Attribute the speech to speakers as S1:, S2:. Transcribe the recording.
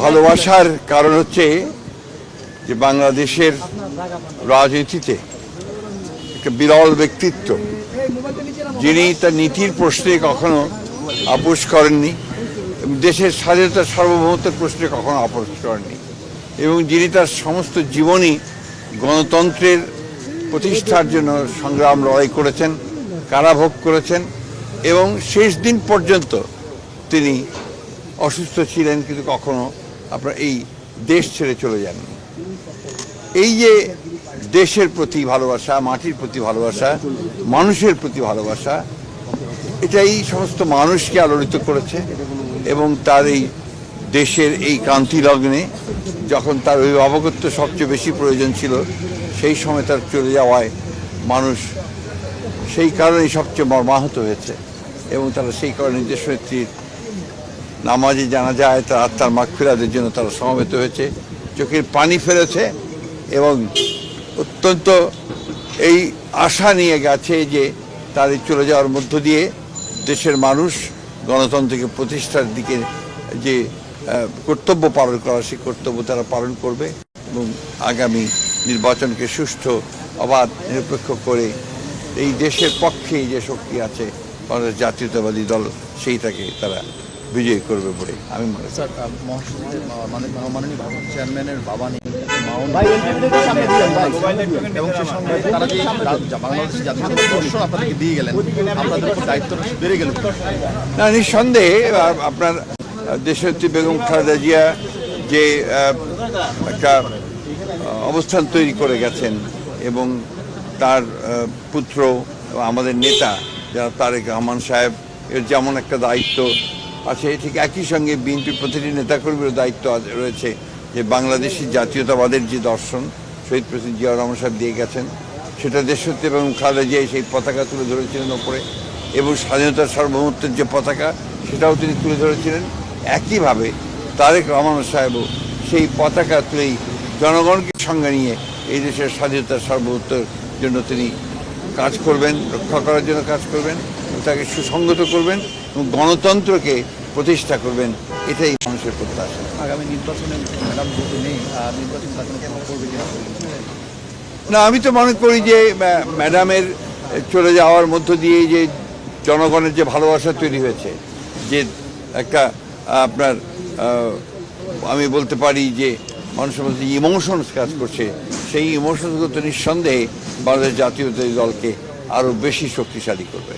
S1: ভালোবাসার কারণ হচ্ছে যে বাংলাদেশের রাজনীতিতে একটা বিরল ব্যক্তিত্ব। যিনি তার নীতির প্রশ্নে কখনো আপোষ করেননি এবং দেশের স্বাধীনতা সার্বভৌমত্বের প্রশ্নে কখনো আপোষ করেননি এবং যিনি তার সমস্ত জীবনই গণতন্ত্রের প্রতিষ্ঠার জন্য সংগ্রাম লড়াই করেছেন, কারাভোগ করেছেন এবং শেষ দিন পর্যন্ত তিনি অসুস্থ ছিলেন কিন্তু কখনো আপনার এই দেশ ছেড়ে চলে যাননি এই যে দেশের প্রতি ভালোবাসা, মাটির প্রতি ভালোবাসা, মানুষের প্রতি ভালোবাসা, এটাই সমস্ত মানুষকে আলোড়িত করেছে এবং তার এই দেশের এই ক্রান্তি লগ্নে যখন তার অভিভাবকত্ব সবচেয়ে বেশি প্রয়োজন ছিল, সেই সময় তার চলে যাওয়ায় মানুষ সেই কারণেই সবচেয়ে মর্মাহত হয়েছে এবং তারা সেই কারণে দেশ নেত্রীর নামাজে জানা যায় তার আত্মার মাগফিরাদের জন্য তারা সমবেত হয়েছে, চোখের পানি ফেলেছে এবং অত্যন্ত এই আশা নিয়ে গেছে যে তার এই চলে যাওয়ার মধ্য দিয়ে দেশের মানুষ গণতন্ত্রকে প্রতিষ্ঠার দিকে যে কর্তব্য পালন করা সেই কর্তব্য তারা পালন করবে এবং আগামী নির্বাচনকে সুষ্ঠু, অবাধ, নিরপেক্ষ করে এই দেশের পক্ষে যে শক্তি আছে জাতীয়তাবাদী দল, সেইটাকে তারা বিজয়ী করবে বলে আমি মনে করি।
S2: স্যার মানে মাননীয় ভারত চেয়ারম্যানের বাবা নেই এবং সে সঙ্গে তারা যে রা- জাতীয় দর্শন আপনাদেরকে দিয়ে গেলেন। আপনাদের উপর দায়িত্বটা বেড়ে গেল।
S1: না নিঃসন্দেহে আপনার দেশনেত্রী বেগম খালেদা জিয়া যে একটা অবস্থান তৈরি করে গেছেন এবং তার পুত্র আমাদের নেতা যারা তারেক রহমান সাহেব এর যেমন একটা দায়িত্ব আছে থেকে একই সঙ্গে বিএনপির প্রতিটি নেতাকর্মীর দায়িত্ব রয়েছে যে বাংলাদেশি জাতীয়তাবাদের যে দর্শন, শহীদ প্রেসিডেন্ট জিয়া রহমান সাহেব দিয়ে গেছেন, সেটা দেশত্ব এবং খালেদা জিয়া সেই পতাকা তুলে ধরেছিলেন ওপরে এবং স্বাধীনতার সার্বভৌমত্বের যে পতাকা, সেটাও তিনি তুলে ধরেছিলেন। একইভাবে তারেক রহমান সাহেবও সেই পতাকা তুলেই জনগণকে সঙ্গে নিয়ে এই দেশের স্বাধীনতার সার্বভৌমত্বের জন্য তিনি কাজ করবেন, রক্ষা করার জন্য কাজ করবেন। তাকে সুসংগত করবেন এবং গণতন্ত্রকে প্রতিষ্ঠা করবেন এটাই মানুষের প্রত্যাশা।
S2: আগামী নির্বাচনে
S1: না আমি তো মনে করি যে ম্যাডামের চলে যাওয়ার মধ্য দিয়ে যে জনগণের যে ভালোবাসা তৈরি হয়েছে যে একটা আপনার আমি বলতে পারি যে মানুষের মধ্যে ইমোশনস কাজ করছে সেই ইমোশনসগুলো তো নিঃসন্দেহে বাংলাদেশ জাতীয়তাবাদী দলকে আরও বেশি শক্তিশালী করবে।